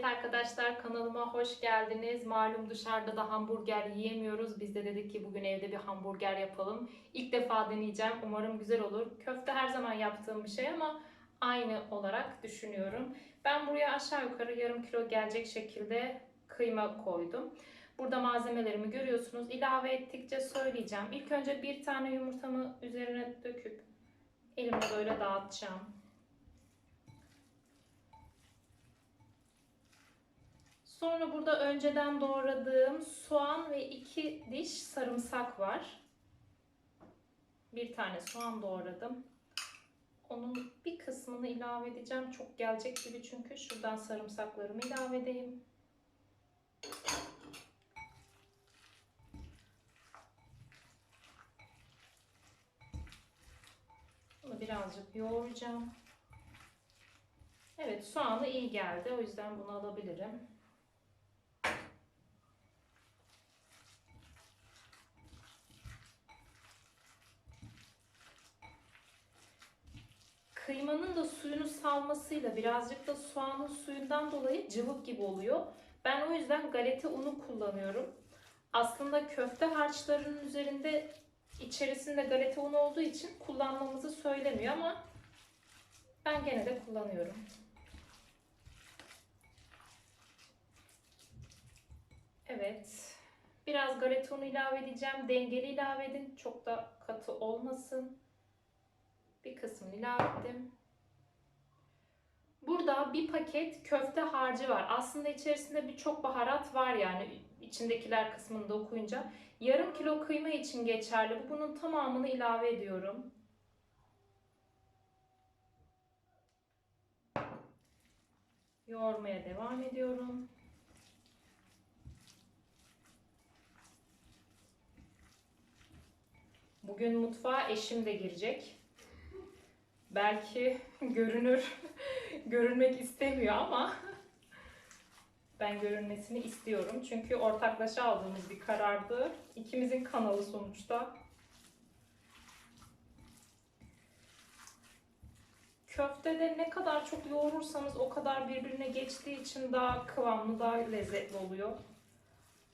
Evet arkadaşlar kanalıma hoş geldiniz. Malum dışarıda da hamburger yiyemiyoruz. Biz de dedik ki bugün evde bir hamburger yapalım. İlk defa deneyeceğim. Umarım güzel olur. Köfte her zaman yaptığım bir şey ama aynı olarak düşünüyorum. Ben buraya aşağı yukarı yarım kilo gelecek şekilde kıyma koydum. Burada malzemelerimi görüyorsunuz. İlave ettikçe söyleyeceğim. İlk önce bir tane yumurtamı üzerine döküp elimle böyle dağıtacağım. Sonra burada önceden doğradığım soğan ve iki diş sarımsak var. Bir tane soğan doğradım. Onun bir kısmını ilave edeceğim. Çok gelecek gibi çünkü şuradan sarımsaklarımı ilave edeyim. Bunu birazcık yoğuracağım. Evet soğanı iyi geldi. O yüzden bunu alabilirim. Kıymanın da suyunu salmasıyla birazcık da soğanın suyundan dolayı cıvık gibi oluyor. Ben o yüzden galeta unu kullanıyorum. Aslında köfte harçlarının üzerinde içerisinde galeta unu olduğu için kullanmamızı söylemiyor ama ben gene de kullanıyorum. Evet. Biraz galeta unu ilave edeceğim. Dengeli ilave edin. Çok da katı olmasın. Bir kısmını ilave ettim. Burada bir paket köfte harcı var. Aslında içerisinde birçok baharat var yani içindekiler kısmında okuyunca. Yarım kilo kıyma için geçerli. Bunun tamamını ilave ediyorum. Yoğurmaya devam ediyorum. Bugün mutfağa eşim de girecek. Belki görünür, görünmek istemiyor ama ben görünmesini istiyorum. Çünkü ortaklaşa aldığımız bir karardı. İkimizin kanalı sonuçta. Köftede ne kadar çok yoğurursanız o kadar birbirine geçtiği için daha kıvamlı, daha lezzetli oluyor.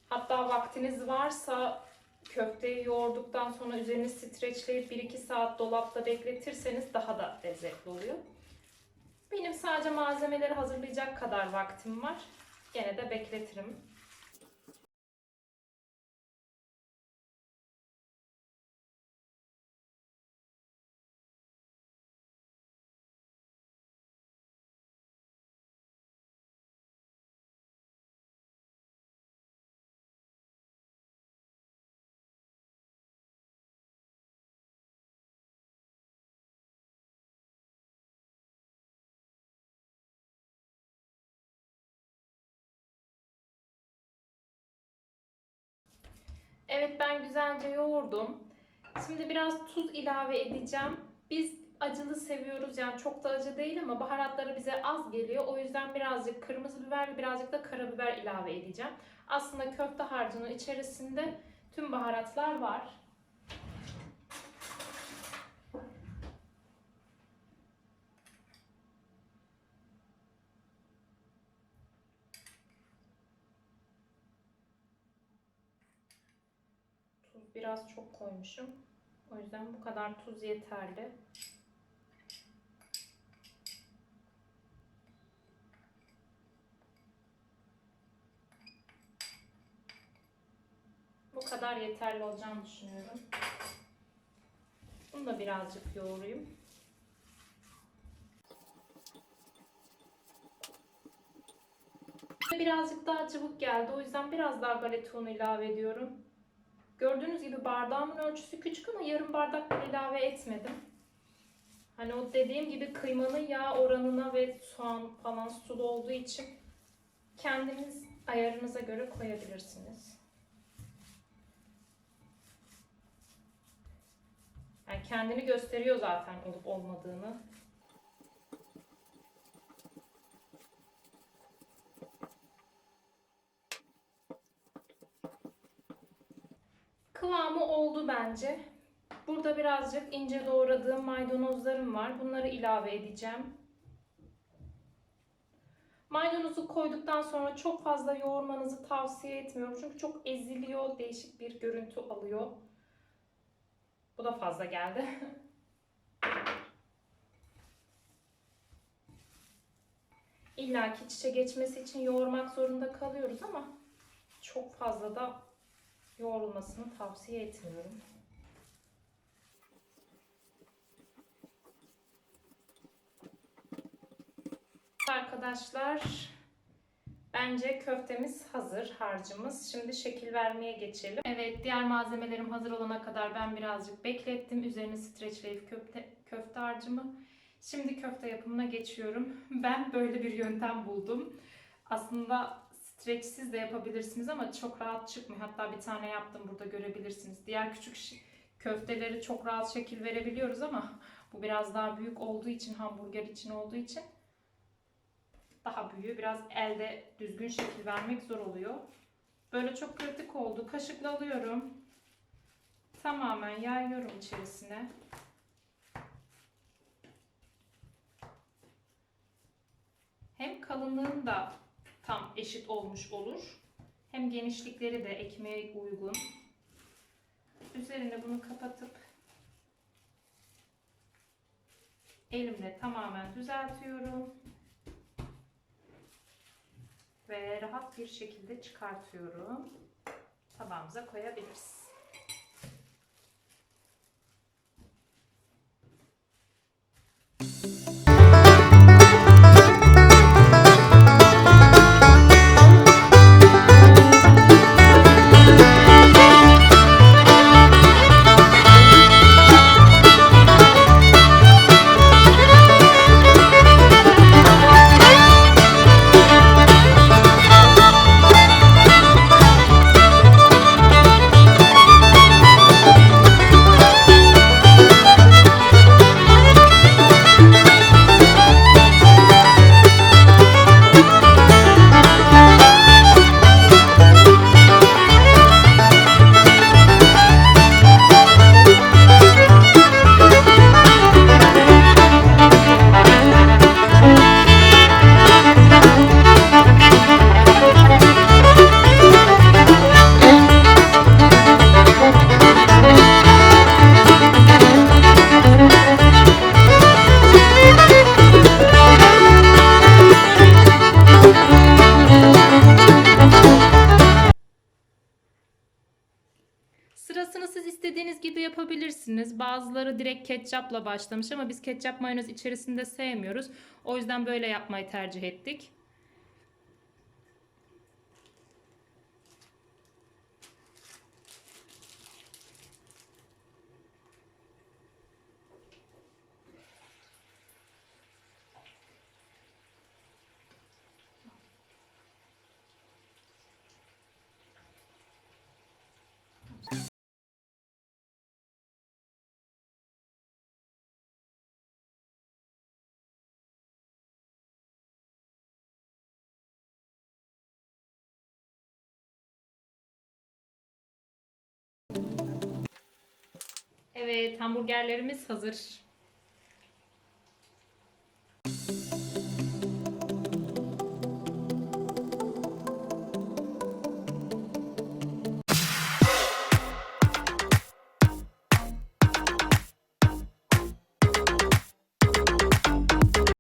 Hatta vaktiniz varsa köfteyi yoğurduktan sonra üzerini streçleyip 1-2 saat dolapta bekletirseniz daha da lezzetli oluyor. Benim sadece malzemeleri hazırlayacak kadar vaktim var. Gene de bekletirim. Evet ben güzelce yoğurdum. Şimdi biraz tuz ilave edeceğim. Biz acılı seviyoruz yani çok da acı değil ama baharatları bize az geliyor. O yüzden birazcık kırmızı biber ve birazcık da karabiber ilave edeceğim. Aslında köfte harcının içerisinde tüm baharatlar var. Tuz biraz çok koymuşum. O yüzden bu kadar tuz yeterli. Bu kadar yeterli olacağını düşünüyorum. Bunu da birazcık yoğurayım. Birazcık daha cıvık geldi. O yüzden biraz daha galeta unu ilave ediyorum. Gördüğünüz gibi bardağımın ölçüsü küçük ama yarım bardak bile ilave etmedim. Hani o dediğim gibi kıymanın yağ oranına ve soğan falan sulu olduğu için kendiniz ayarınıza göre koyabilirsiniz. Yani kendini gösteriyor zaten olup olmadığını. Kıvamı oldu bence. Burada birazcık ince doğradığım maydanozlarım var. Bunları ilave edeceğim. Maydanozu koyduktan sonra çok fazla yoğurmanızı tavsiye etmiyorum. Çünkü çok eziliyor, değişik bir görüntü alıyor. Bu da fazla geldi. İlla ki içe geçmesi için yoğurmak zorunda kalıyoruz ama çok fazla da yoğrulmasını tavsiye etmiyorum. Arkadaşlar bence köftemiz hazır harcımız. Şimdi şekil vermeye geçelim. Evet diğer malzemelerim hazır olana kadar ben birazcık beklettim. Üzerini streçleyip köfte, köfte harcımı. Şimdi köfte yapımına geçiyorum. Ben böyle bir yöntem buldum. Aslında streçsiz de yapabilirsiniz ama çok rahat çıkmıyor. Hatta bir tane yaptım burada görebilirsiniz. Diğer küçük köfteleri çok rahat şekil verebiliyoruz ama bu biraz daha büyük olduğu için hamburger için olduğu için daha büyüğü. Biraz elde düzgün şekil vermek zor oluyor. Böyle çok kritik oldu. Kaşıkla alıyorum. Tamamen yayıyorum içerisine. Hem kalınlığın da tam eşit olmuş olur. Hem genişlikleri de ekmeğe uygun. Üzerine bunu kapatıp elimle tamamen düzeltiyorum ve rahat bir şekilde çıkartıyorum. Tabağımıza koyabiliriz. Sırasını siz istediğiniz gibi yapabilirsiniz. Bazıları direkt ketçapla başlamış ama biz ketçap mayonez içerisinde sevmiyoruz. O yüzden böyle yapmayı tercih ettik. Evet hamburgerlerimiz hazır. Müzik